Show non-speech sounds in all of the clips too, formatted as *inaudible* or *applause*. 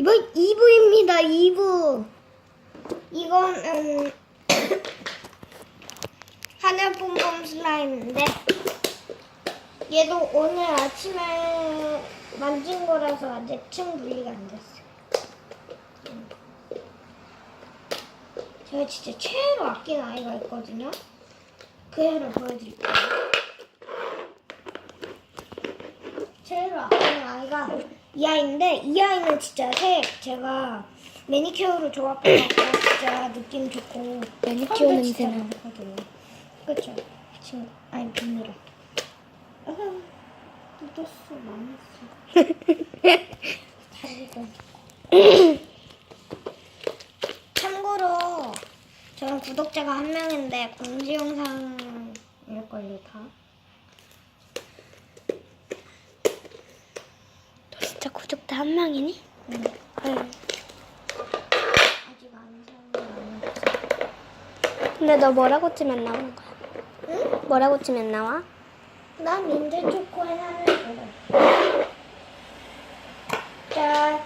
이번 2부입니다. 2부. 이거는 *coughs* 하늘 뿜뿜 슬라임인데 얘도 오늘 아침에 만진 거라서 아직 층 분리가 안 됐어요. 음. 제가 진짜 최애로 아끼는 아이가 있거든요. 그 애를 보여드릴게요. 최애로 아끼는 아이가 이 아이인데 이 아이는 진짜 새 제가 매니큐어로 조합해갖고 진짜 느낌 좋고 매니큐어 냄새 진짜 나. 많거든요. 그쵸? 친구 아니 비밀아. 묻었어 망했어. 다리가. *laughs* 참고로 저는 구독자가 한 명인데 공지 영상일걸요 다. 진짜 구독자 한 명이니? 응. 헐. 아직 안 사는 근데 너 뭐라고 치면 나오는 거야? 응? 뭐라고 치면 나와? 난 민트 초코에 하늘 그래. 자, 이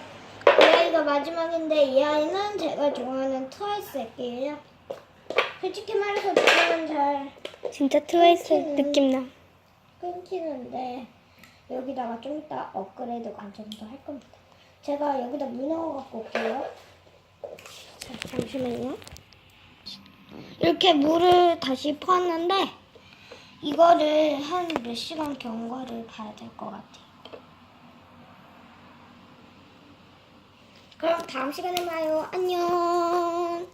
아이가 마지막인데 이 아이는 제가 좋아하는 트와이스 애기예요. 솔직히 말해서 저는 잘 진짜 트와이스 음. 느낌 나. 끊기는데 여기다가 좀 이따 업그레이드 관점도 할 겁니다. 제가 여기다 물 넣어 갖고 올게요. 자, 잠시만요. 이렇게 물을 다시 퍼왔는데 이거를 한 몇 시간 경과를 봐야 될 것 같아요. 그럼 다음 시간에 봐요. 안녕.